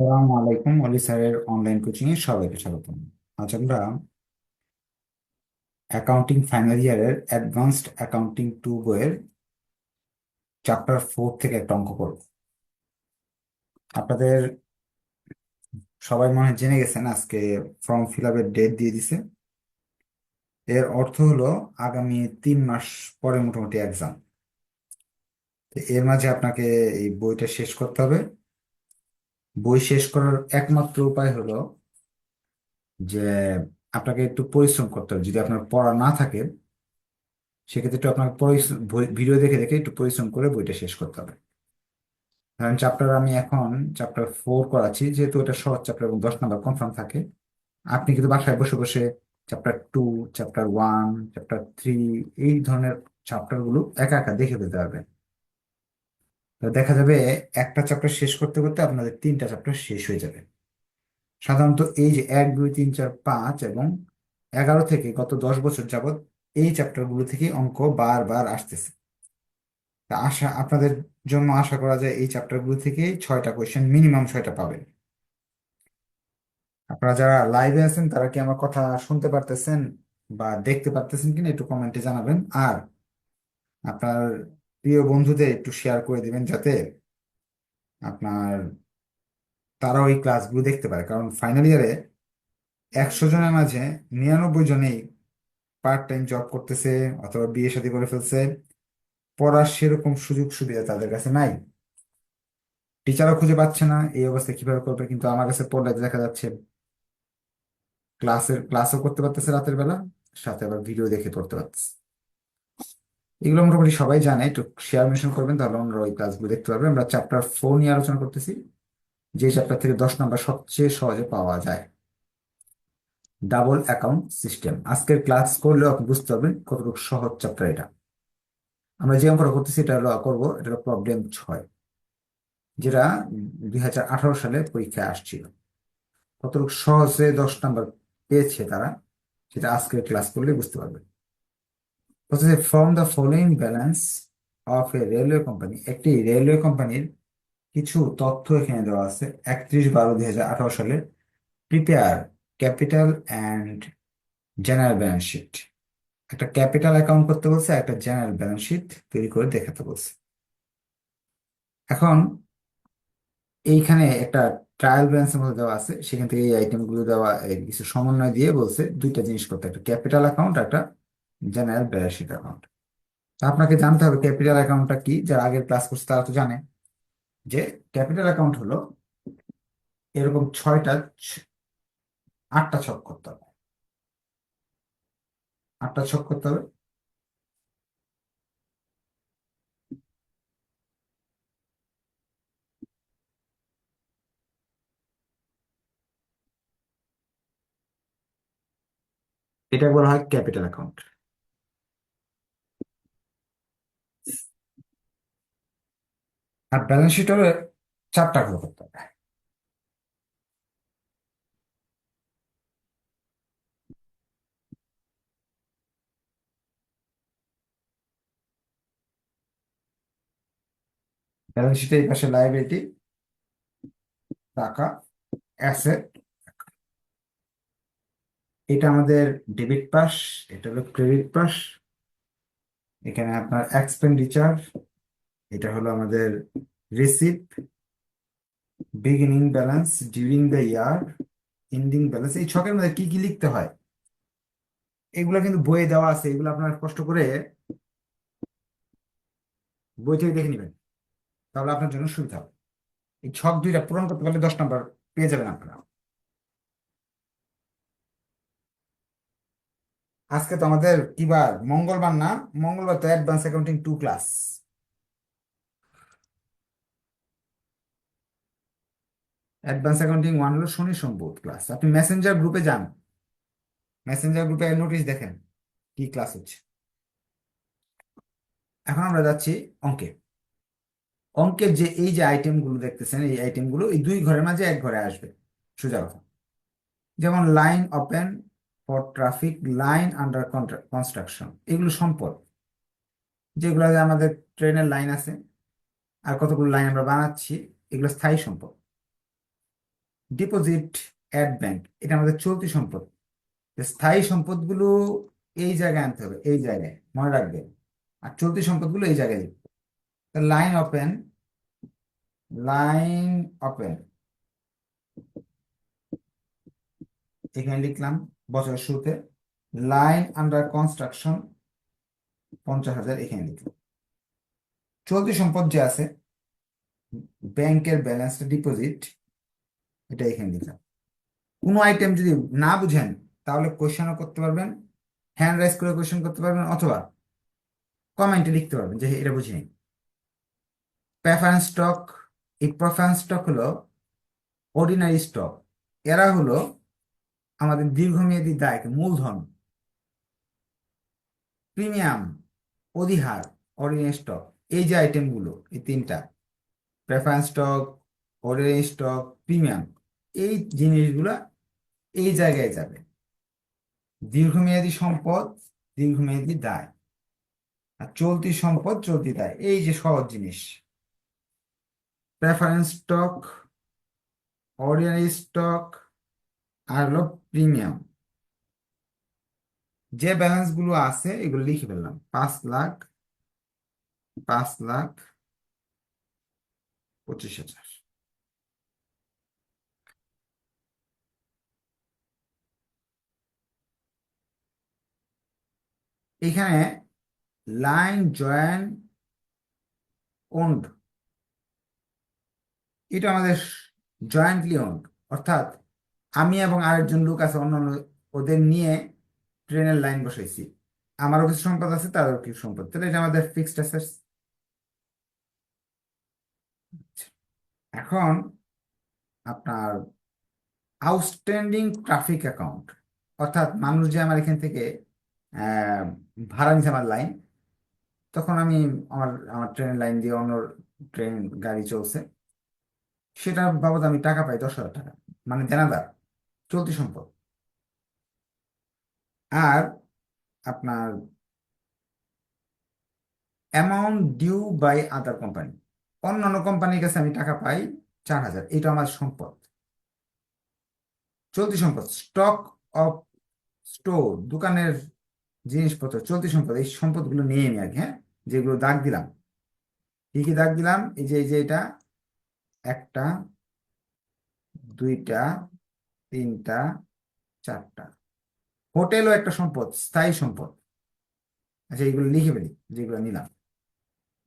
আসসালামু আলাইকুম, অলি স্যারের অনলাইন কোচিং এ সবাইকে স্বাগতম। আজ আমরা অ্যাকাউন্টিং ফাইনাল ইয়ারের অ্যাডভান্সড অ্যাকাউন্টিং টু বইয়ের চ্যাপ্টার ফোর থেকে একটা অঙ্ক করব আপনাদের সবাই মনে হয় জেনে গেছেন আজকে ফর্ম ফিল আপের ডেট দিয়ে দিছে। এর অর্থ হলো আগামী তিন মাস পরে মোটামুটি এক্সাম এর মাঝে আপনাকে এই বইটা শেষ করতে হবে। বই শেষ করার একমাত্র উপায় হলো যে আপনাকে একটু পরিশ্রম করতে হবে। যদি আপনার পড়া না থাকে, সেক্ষেত্রে একটু আপনাকে ভিডিও দেখে দেখে একটু পরিশ্রম করে বইটা শেষ করতে হবে। ধরেন চ্যাপ্টার আমি এখন চ্যাপ্টার ফোর করাচ্ছি, যেহেতু এটা সহজ চ্যাপ্টার এবং দশ নাম্বার কনফার্ম থাকে, আপনি কিন্তু বাসায় বসে বসে chapter two chapter one chapter three এই ধরনের চ্যাপ্টারগুলো একা একা দেখে ফেলতে পারবেন। দেখা যাবে একটা চ্যাপ্টার শেষ করতে করতে আপনাদের তিনটা চ্যাপ্টার শেষ হয়ে যাবে। সাধারণত এই যে এক, দুই, তিন, চার, পাঁচ এবং এগারো থেকে গত দশ বছর যাবত এই চ্যাপ্টারগুলো থেকে অঙ্ক বারবার আসতেছে। তা আশা, আপনাদের জন্য আশা করা যায় এই চ্যাপ্টারগুলো থেকে ছয়টা কোয়েশ্চেন মিনিমাম ছয়টা পাবেন। আপনারা যারা লাইভে আছেন, তারা কি আমার কথা শুনতে পারতেছেন বা দেখতে পারতেছেন কিনা একটু কমেন্টে জানাবেন। আর আপনার প্রিয় বন্ধুদের একটু শেয়ার করে দিবেন যাতে আপনার তারা ওই ক্লাসগুলো দেখতে পারে। কারণ ফাইনাল ইয়ারে একশো জনের মাঝে নিরানব্বই জনেই পার্ট টাইম জব করতেছে অথবা বিয়ে শাদী করে ফেলছে। পড়ার সেরকম সুযোগ সুবিধা তাদের কাছে নাই। টিচারও খুঁজে পাচ্ছে না, এই অবস্থায় কীভাবে করবে কিন্তু আমার কাছে পড়লে দেখা যাচ্ছে ক্লাসের ক্লাসও করতে পারতেছে রাতের বেলা, সাথে আবার ভিডিও দেখে পড়তে পারতেছে। এগুলো মোটামুটি সবাই জানে। একটু শেয়ার মেনশন করবেন, তাহলে আমরা ওই ক্লাসগুলো দেখতে পারবেন আমরা চ্যাপ্টার ফোর নিয়ে আলোচনা করতেছি, যে চ্যাপ্টার থেকে দশ নাম্বার সবচেয়ে সহজে পাওয়া যায়। ডাবল অ্যাকাউন্ট সিস্টেম আজকের ক্লাস করলেও আপনি বুঝতে পারবেন কতটুকু সহজ চ্যাপ্টার এটা। আমরা যে অঙ্কটা করতেছি, এটা হলো করব এটা হলো প্রবলেম ছয়, যেটা দুই হাজার আঠারো সালে পরীক্ষায় আসছিল। কতটুকু সহজে দশ নাম্বার পেয়েছে তারা, সেটা আজকের ক্লাস করলে বুঝতে পারবেন। প্রথমে from the following balance of a railway company একটি রেলওয়ে কোম্পানির কিছু তথ্য এখানে দেওয়া আছে। একত্রিশ বারো দুই হাজার আঠারো সালে prepare capital and general balance sheet একটা ক্যাপিটাল অ্যাকাউন্ট করতে বলছে, একটা জেনারেল ব্যালেন্স শিট তৈরি করে দেখাতে বলছে। এখন এইখানে একটা ট্রায়াল ব্যালেন্সের মধ্যে দেওয়া আছে। সেখান থেকে এই আইটেমগুলো দেওয়া কিছু সমন্বয় দিয়ে বলছে দুইটা জিনিস করতে। একটা ক্যাপিটাল অ্যাকাউন্ট একটা জেনারেল ব্যালেন্স শিট অ্যাকাউন্ট আপনাকে জানতে হবে ক্যাপিটাল অ্যাকাউন্টটা কি? যারা আগের ক্লাস করছে তারা তো জানে যে ক্যাপিটাল অ্যাকাউন্ট হলো এরকম ছয়টা আটটা ছক করতে হবে। আটটা ছক করতে হবে। এটা বলা হয় ক্যাপিটাল অ্যাকাউন্ট আর ব্যালেন্স শিট হলো চারটা করে করতে হবে। ব্যালেন্স শিটে এই পাশে লাইবিলিটি টাকা অ্যাসেট এটা আমাদের ডেবিট পাস এটা হলো ক্রেডিট পাস এখানে আপনার এক্সপেন্ডিচার এটা হলো আমাদের receipt beginning balance during the year ending balance এই ছকের মধ্যে কি কি লিখতে হয়? এগুলো কিন্তু বইয়ে দেওয়া আছে, এগুলো আপনার কষ্ট করে বই থেকে দেখে নেবেন। তাহলে আপনার জন্য সুবিধা হবে। এই ছক দুইটা পূরণ করতে পারলে দশ নম্বর পেয়ে যাবেন আপনারা। আজকে তো আমাদের কি বার? মঙ্গলবার না? মঙ্গলবার তো advance accounting two class advance accounting one হলো শনি সোম ক্লাস আপনি মেসেঞ্জার গ্রুপে যান। মেসেঞ্জার গ্রুপে নোটিশ দেখেন কি ক্লাস হচ্ছে। এখন আমরা যাচ্ছি অঙ্কে। অঙ্কের যে এই যে আইটেমগুলো দেখতেছেন, এই আইটেমগুলো এই দুই ঘরের মাঝে এক ঘরে আসবে। সোজা কথা। যেমন line open for traffic line under construction এগুলো সম্পদ। যেগুলো আমাদের ট্রেনের লাইন আছে, আর কতগুলো লাইন আমরা বানাচ্ছি, এগুলো স্থায়ী সম্পদ। ডিপোজিট অ্যাট ব্যাংক এটা আমাদের চলতি সম্পদ। স্থায়ী সম্পদগুলো এই জায়গায় আনতে হবে, এই জায়গায়, মনে রাখবে আর চলতি সম্পদগুলো এই জায়গায় লিখবে লাইন ওপেন লাইন ওপেন এখানে লিখলাম বছরের শুরুতে লাইন আন্ডার কনস্ট্রাকশন পঞ্চাশ হাজার এখানে লিখলাম। চলতি সম্পদ যে আছে ব্যাংকের ব্যালেন্স ডিপোজিট এটা এখানে লিখলাম কোনো আইটেম যদি না বুঝেন, তাহলে কোয়েশনও করতে পারবেন হ্যান্ড রাইজ করে কোয়েশন করতে পারবেন, অথবা কমেন্টে লিখতে পারবেন যে এটা বুঝিনি। প্রেফারেন্স স্টক এই প্রেফারেন্স স্টক হলো অর্ডিনারি স্টক এরা হলো আমাদের দীর্ঘমেয়াদী দায় মূলধন প্রিমিয়াম অধিহার অর্ডিনারি স্টক এই যে আইটেমগুলো এই তিনটা preference stock ordinary stock premium এই জিনিসগুলো এই জায়গায় যাবে। দীর্ঘমেয়াদী সম্পদ, দীর্ঘমেয়াদী দায়। আর চলতি সম্পদ, চলতি দায়। এই যে সহজ জিনিস। প্রেফারেন্স স্টক অর্ডিনারি স্টক আর হলো প্রিমিয়াম যে ব্যালেন্সগুলো আছে, এগুলো লিখে ফেললাম। পাঁচ লাখ পাঁচ লাখ, পঁচিশ হাজার। এখানে লাইন জয়েন ওন্ড এটা আমাদের জয়েন্টলি ওন্ড অর্থাৎ আমি এবং আরেকজন লোক আছে, অন্যান্য ওদের নিয়ে ট্রেনের লাইন বসাইছি। আমারও কিছু সম্পদ আছে তাদেরও কিছু সম্পদ। তাহলে এটা আমাদের ফিক্সড অ্যাসেটস এখন আপনার আউটস্ট্যান্ডিং ট্রাফিক অ্যাকাউন্ট অর্থাৎ মানুষ যে আমার এখান থেকে ভাড়া নিছে আমার লাইন তখন আমি আমার আমার ট্রেনের লাইন দিয়ে অন্য ট্রেন গাড়ি চলছে। সেটার বাবদ আমি টাকা পাই দশ হাজার টাকা। মানে দেনাদার, চলতি সম্পদ। আর আপনার amount due by other company অন্যান্য কোম্পানির কাছে আমি টাকা পাই চার হাজার। এটা আমার সম্পদ। চলতি সম্পদ। স্টক অফ স্টোর দোকানের জিনিসপত্র, চলতি সম্পদ, এই সম্পদগুলো নিয়ে আর কি হ্যাঁ? যেগুলো দাগ দিলাম। কি কি দাগ দিলাম? এই যে এই যে এটা, একটা, দুইটা, তিনটা, চারটা। হোটেলও একটা সম্পদ, স্থায়ী সম্পদ। আচ্ছা এইগুলো লিখে ফেলি, যেগুলো নিলাম।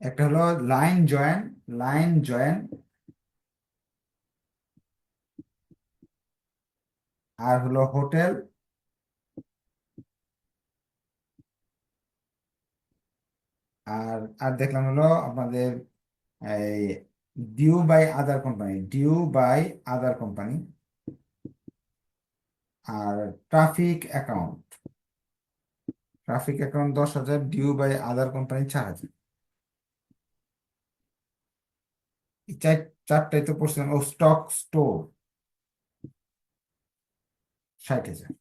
একটা হলো লাইন জয়েন লাইন জয়েন। আর হলো হোটেল আর আর দেখলাম হলো আপনাদের, এই due by other company due by other company R traffic account traffic account দশ হাজার ডিউ বাই আদার কোম্পানি চার হাজার। চার, চারটাই তো পড়ছিলাম, ও স্টক স্টোর ষাট হাজার।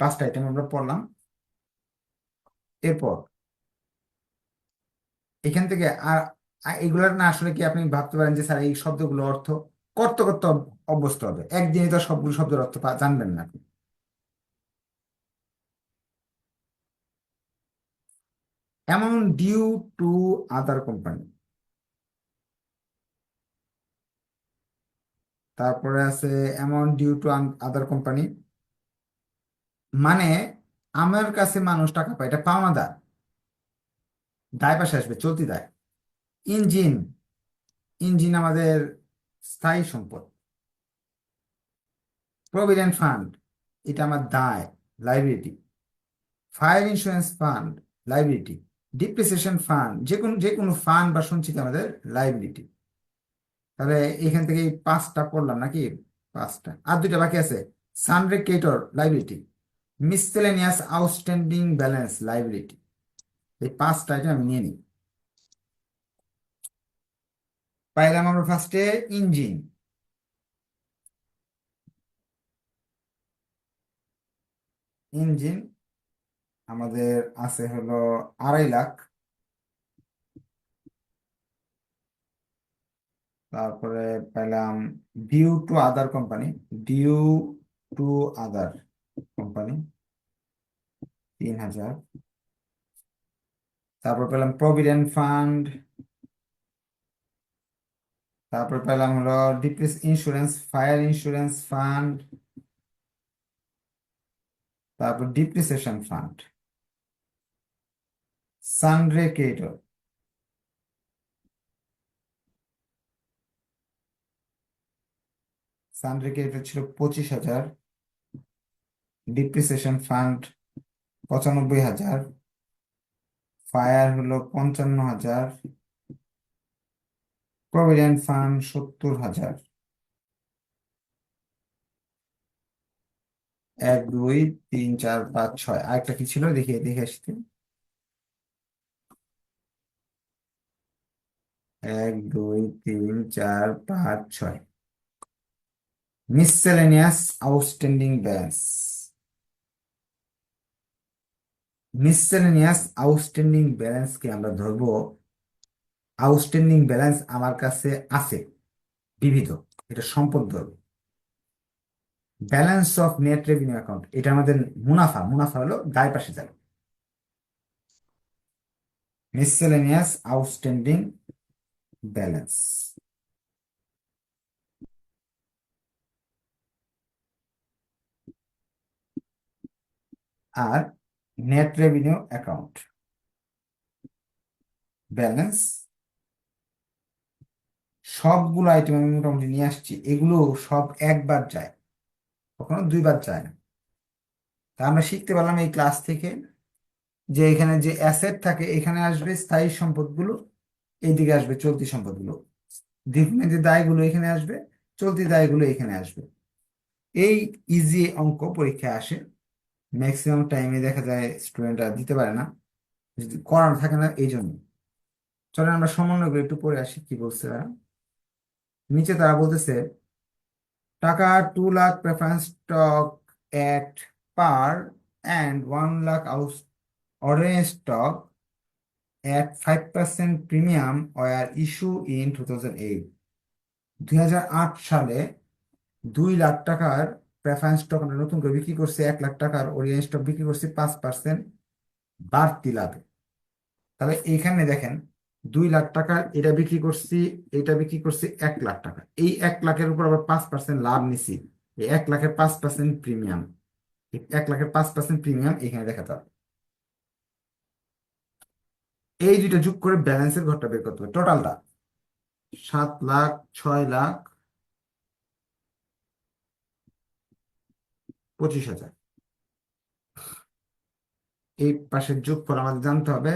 পাঁচটা আইটেম আমরা পড়লাম। এরপর এখান থেকে আর এগুলোর না আসলে কি আপনি ভাবতে পারেন যে, স্যার, এই শব্দগুলো অর্থ করতে করতে অভ্যস্ত হবে একদিনে তো সবগুলো শব্দের অর্থ জানবেন না আপনি। Amount due to other company তারপরে আছে amount due to other company মানে আমার কাছে মানুষ টাকা পায়, এটা পাওনাদার। দায় পাশে আসবে, চলতি দায় ইঞ্জিন ইঞ্জিন আমাদের স্থায়ী সম্পদ। প্রভিডেন্ট ফান্ড এটা আমার দায় liability fire insurance fund liability depreciation fund যে কোনো যে কোনো ফান্ড বা সঞ্চিত আমাদের লাইবিলিটি তাহলে এখান থেকে এই পাঁচটা পড়লাম নাকি? পাঁচটা। আর দুইটা বাকি আছে। সানরেক্রেটর liability miscellaneous outstanding balance liability এই পাঁচটা আমি নিয়ে নিই। পাইলাম আমরা ফার্স্টে ইঞ্জিন ইঞ্জিন আমাদের আছে হলো আড়াই লাখ। তারপরে পেলাম due to other company due to other company তিন হাজার। তারপর পেলাম প্রভিডেন্ট ফান্ড তারপর পেলাম হলো depress insurance fire insurance fund তারপর depreciation fund sundry creditor sundry creditor ছিল পঁচিশ হাজার ডিপ্রিসিয়েশন ফান্ড পঁচানব্বই হাজার ফায়ার হলো পঞ্চান্ন হাজার প্রভিডেন্ট ফান্ড সত্তর হাজার। এক, দুই, তিন, চার, পাঁচ, ছয়, আরেকটা কি ছিল? দেখি, দেখে আসতে এক, দুই, তিন, চার, পাঁচ, ছয়। Miscellaneous outstanding balance miscellaneous outstanding ব্যালেন্সকে আমরা ধরবো আউটস্ট্যান্ডিং ব্যালেন্স আমার কাছে আছে, বিবিধ, এটা সম্পদ ধরবো। Balance of net revenue account এটা আমাদের মুনাফা মুনাফা হলো গায়ে পাশে যাবে মিসসেলেনিয়াস আউটস্ট্যান্ডিং ব্যালেন্স আর নেট রেভিনিউ অ্যাকাউন্ট ব্যালেন্স সবগুলো আইটেম আমি মোটামুটি নিয়ে আসছি, এগুলো সব একবার যায়, কখনো দুইবার যায় না। তা আমরা শিখতে পারলাম এই ক্লাস থেকে যে এখানে যে অ্যাসেট থাকে, এখানে আসবে স্থায়ী সম্পদগুলো, এইদিকে আসবে চলতি সম্পদগুলো। দীর্ঘমেয়াদী দায়গুলো এখানে আসবে, চলতি দায়গুলো এখানে আসবে। এই ইজি অঙ্ক পরীক্ষায় আসে। ম্যাক্সিমাম টাইমে দেখা যায় স্টুডেন্টরা দিতে পারে না। যদি করার থাকে না, এই জন্য। চলেন আমরা সমন্বয়গুলো একটু পড়ে আসি, কি বলছে তারা। নিচে তারা বলতেছে, টাকা two lakh preference stock at par and one lakh out ordinary stock at 5% premium were issued in 2008 2008 সালে দুই লাখ টাকার প্রেফারেন্স স্টক আমরা নতুন করে বিক্রি করছি এক লাখ টাকার ওরিয়েন্ট স্টক বিক্রি করছি পাঁচ পার্সেন্ট বাড়তি লাভে। তাহলে এইখানে দেখেন দুই লাখ টাকার এটা বিক্রি করছি, এটা বিক্রি করছি এক লাখ টাকা। এই এক লাখের উপর আবার পাঁচ পার্সেন্ট লাভ নিছি। এই এক লাখের পাঁচ পার্সেন্ট প্রিমিয়াম এক লাখের পাঁচ পার্সেন্ট প্রিমিয়াম এখানে দেখাতে হবে। এই দুইটা যোগ করে ব্যালেন্সের ঘরটা বের করতে হবে। টোটালটা সাত লাখ, ছয় লাখ পঁচিশ হাজার। এই পাশের যোগফল আমাদের জানতে হবে,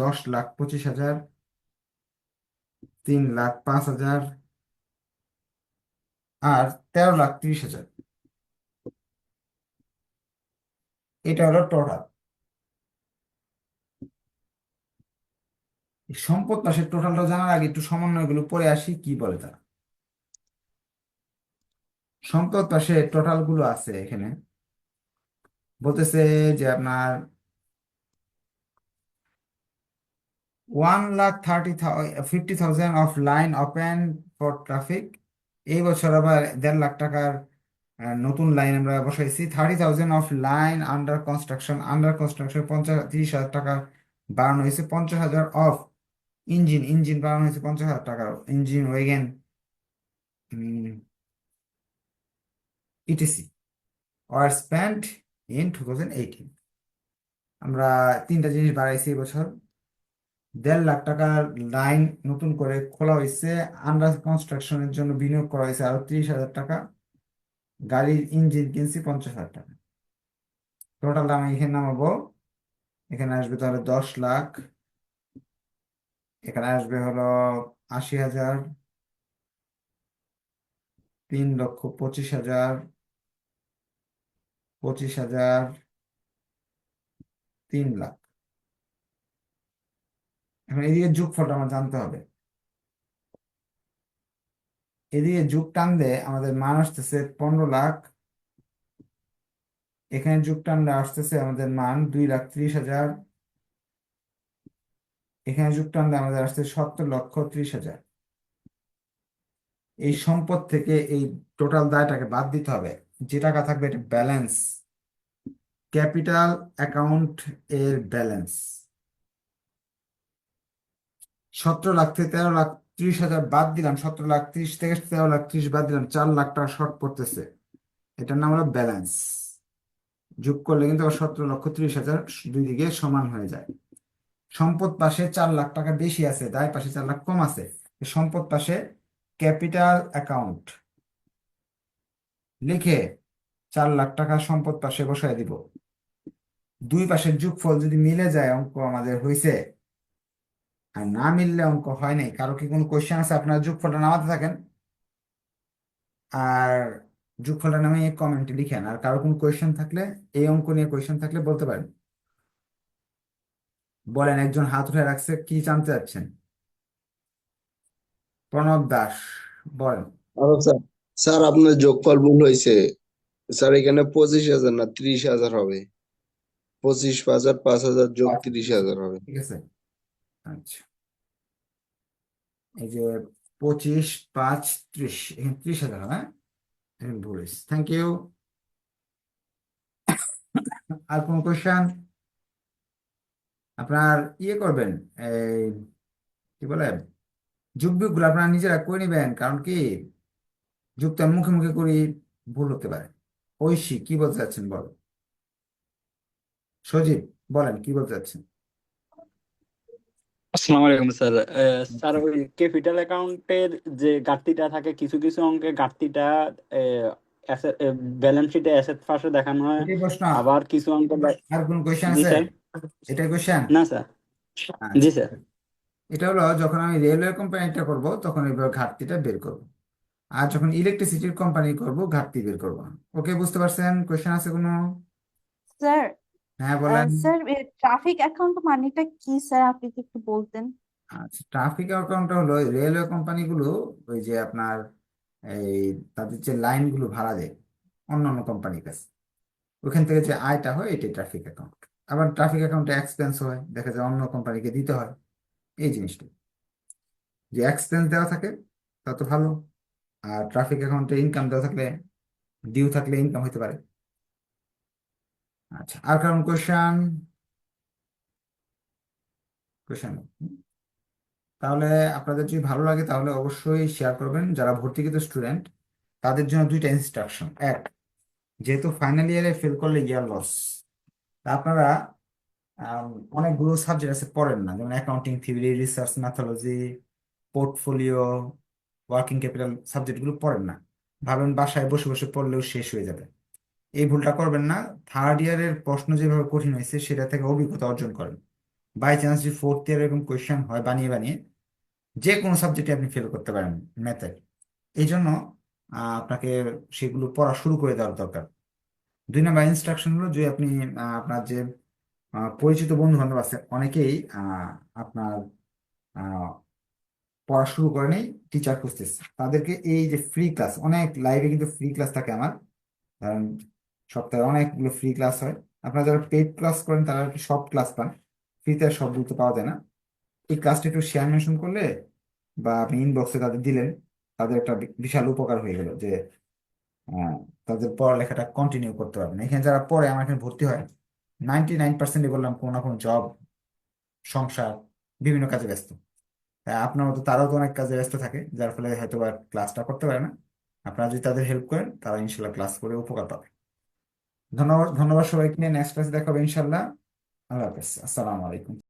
দশ লাখ পঁচিশ হাজার, তিন লাখ পাঁচ হাজার আর তেরো লাখ ত্রিশ হাজার। এটা হলো টোটাল সম্পদ পাশের টোটালটা জানার আগে একটু সমন্বয়গুলো পড়ে আসি, কি বলে তারা। সম্পদ পাশে টোটালগুলো আছে এখানে। বলতেছে যে আপনার one lakh thirty fifty thousand of line open for traffic এই বছর আবার দেড় লাখ টাকার নতুন লাইন আমরা বসাইছি। Thirty thousand of line under construction under construction পঞ্চাশ, তিরিশ হাজার টাকা বাড়ানো হয়েছে। পঞ্চাশ হাজার অফ ইঞ্জিন ইঞ্জিন বাড়ানো হয়েছে পঞ্চাশ হাজার টাকার ইঞ্জিন ওয়েগেন ইটিসি আর স্পেন্ড ইন টু থাউজেন্ড আমরা তিনটা জিনিস বাড়াইছি এবছর দেড় লাখ টাকার লাইন নতুন করে খোলা হয়েছে আন্ডার কনস্ট্রাকশনের জন্য বিনিয়োগ করা হয়েছে আরও তিরিশ হাজার টাকা। গাড়ির ইঞ্জিন কিনছি পঞ্চাশ হাজার টাকা। টোটাল আমি এখানে নামাবো। এখানে আসবে তাহলে দশ লাখ। এখানে আসবে হলো আশি হাজার। তিন লক্ষ পঁচিশ হাজার। পঁচিশ হাজার তিন লাখ। এখন এদিকে যোগফলটা আমার জানতে হবে। এদিকে যুগ টানলে আমাদের মান আসতেছে পনেরো লাখ। এখানে যুগ টানলে আসতেছে আমাদের মান দুই লাখ ত্রিশ হাজার। এখানে যুগ টানলে আমাদের আসছে সত্তর লক্ষ ত্রিশ হাজার। এই সম্পদ থেকে এই টোটাল দায়টাকে বাদ দিতে হবে। যে টাকা থাকবে এটা ব্যালেন্স ক্যাপিটাল অ্যাকাউন্ট এর ব্যালেন্স সতেরো লাখ থেকে তেরো লাখ ত্রিশ হাজার বাদ দিলাম, সতেরো লাখ ত্রিশ থেকে তেরো লাখ ত্রিশ বাদ দিলাম, চার লাখ টাকা শর্ট পড়তেছে। এটার নাম হলো ব্যালেন্স যোগ করলে কিন্তু আবার সতেরো লক্ষ ত্রিশ হাজার দুই দিকে সমান হয়ে যায়। সম্পদ পাশে চার লাখ টাকা বেশি আছে, দায় পাশে চার লাখ কম আছে। সম্পদ পাশে ক্যাপিটাল অ্যাকাউন্ট লিখে চার লাখ টাকা সম্পদ পাশে বসায় দিব। দুই পাশের যোগফল যদি মিলে যায়, অঙ্ক আমাদের হয়েছে আর না মিললে অঙ্ক হয় নাই। কারও কি কোনো কোয়েশ্চেন আছে? আপনারা যোগফলটা নামাতে থাকেন। আর যোগফলটা নামে কমেন্টে লিখেন। আর কারও কোনো কোয়েশ্চেন থাকলে, এই অঙ্ক নিয়ে কোয়েশ্চেন থাকলে বলতে পারেন। বলেন, একজন হাত উঠে রাখছে, কি জানতে চাচ্ছেন? প্রণব দাস, বলেন। স্যার আপনার যোগফল ভুল হয়েছে। স্যার এখানে পঁচিশ হাজার না ত্রিশ হাজার হবে। পঁচিশ হাজার পাঁচ হাজার যোগ ত্রিশ হাজার হবে। ঠিক আছে? আচ্ছা। এই যে পঁচিশ পাঁচ ত্রিশ এখানে ত্রিশ হাজার হ্যাঁ? ভুল হয়েছে। থ্যাংক ইউ আর কোন কোয়েশ্চেন আপনার ইয়ে করবেন এই কি বলে যুগ বিয়োগগুলো আপনারা নিজেরা করে নেবেন কারণ কি যুগটা মুখে মুখে করি ভুল হতে পারে। ঐশী কি বলতে চাচ্ছেন বলো? সজীব বলেন কি বলতে চাচ্ছেন? আসসালামু আলাইকুম স্যার। স্যার ওই ক্যাপিটাল অ্যাকাউন্টের যে ঘাটতিটা থাকে কিছু কিছু অঙ্কে ঘাটতিটা ব্যালেন্স শিটে অ্যাসেট পাশে দেখানো হয়। আবার কিছু অঙ্ক আর কোন কোয়েশ্চেন আছে? স্যার। এটাই না স্যার। জি স্যার। এটা হলো যখন আমি রেলওয়ে কোম্পানিটা করব তখন এবার ঘাটতিটা বের করব। আর যখন ইলেকট্রিসিটির কোম্পানি করব ঘাটতি বের করব ওকে বুঝতে পারছেন? কোয়েশ্চেন আছে কোনো? স্যার হ্যাঁ বলেন। স্যার ট্রাফিক অ্যাকাউন্ট মানেটা কি স্যার আপনি কি একটু বলতেন। আচ্ছা ট্রাফিক অ্যাকাউন্টটা হলো রেলওয়ে কোম্পানিগুলো ওই যে আপনার এই তাদের যে লাইনগুলো ভাড়া দেয় অন্য অন্য কোম্পানির কাছে। ওখান থেকে যে আয়টা হয় এটাই ট্রাফিক অ্যাকাউন্ট আবার ট্রাফিক অ্যাকাউন্টে এক্সপেন্স হয় দেখা যায় অন্য কোম্পানিকে দিতে হয় এই জিনিসটা। যে এক্সপেন্স দেওয়া থাকে তত ভালো। আর ট্রাফিক অ্যাকাউন্টে ইনকাম দেওয়া থাকলে ডিউ থাকলে ইনকাম হতে পারে। আচ্ছা আর কারণ কোয়েশ্চেন কোয়েশ্চেন তাহলে আপনাদের যদি ভালো লাগে, তাহলে অবশ্যই শেয়ার করবেন। যারা ভর্তিকৃত স্টুডেন্ট তাদের জন্য দুইটা ইনস্ট্রাকশন এক, যেহেতু ফাইনাল ইয়ারে ফেল করলে ইয়ার লস আপনারা অনেকগুলো সাবজেক্ট আছে, পড়েন না। যেমন accounting theory research methodology portfolio working capital সাবজেক্টগুলো পড়েন না। ভাবেন বাসায় বসে বসে পড়লেও শেষ হয়ে যাবে। এই ভুলটা করবেন না। থার্ড ইয়ারের প্রশ্ন যেভাবে কঠিন হয়েছে, সেটা থেকে অভিজ্ঞতা অর্জন করেন। বাই চান্স যদি ফোর্থ ইয়ার এরকম কোয়েশ্চেন হয় বানিয়ে বানিয়ে যে কোনো সাবজেক্টে আপনি ফেল করতে পারেন ম্যাথে এই জন্য আপনাকে সেগুলো পড়া শুরু করে দেওয়ার দরকার। দুই নাম্বার ইনস্ট্রাকশন হলো যে আপনি আপনার যে পরিচিত বন্ধু বান্ধব আছে, অনেকেই আপনার পড়া শুরু করে নেই টিচার খুঁজতেছে। তাদেরকে এই যে ফ্রি ক্লাস অনেক লাইভে কিন্তু ফ্রি ক্লাস থাকে আমার। কারণ সপ্তাহে অনেকগুলো ফ্রি ক্লাস হয়। আপনারা যারা পেইড ক্লাস করেন, তারা আর কি সব ক্লাস পান। ফ্রিতে আর সব বলতে পাওয়া যায় না। এই ক্লাসটা একটু শেয়ার মেনশন করলে বা আপনি ইনবক্সে তাদের দিলেন, তাদের একটা বিশাল উপকার হয়ে গেল যে তাদের পড়ালেখাটা কন্টিনিউ করতে পারবেন। এখানে যারা পড়ে, আমার এখানে ভর্তি হয় নাইনটি নাইন পার্সেন্টই বললাম কোনো না কোনো জব সংসার, বিভিন্ন কাজে ব্যস্ত। আপনার মতো তারাও তো অনেক কাজে ব্যস্ত থাকে, যার ফলে হয়তো বা ক্লাসটা করতে পারে না। আপনারা যদি তাদের হেল্প করেন, তারা ইনশাল্লাহ ক্লাস করে উপকার পাবে। ধন্যবাদ ধন্যবাদ সবাইকে নিয়ে। নেক্সট ক্লাসে দেখা হবে ইনশাল্লাহ। আল্লাহ হাফেজ। আসসালামু আলাইকুম।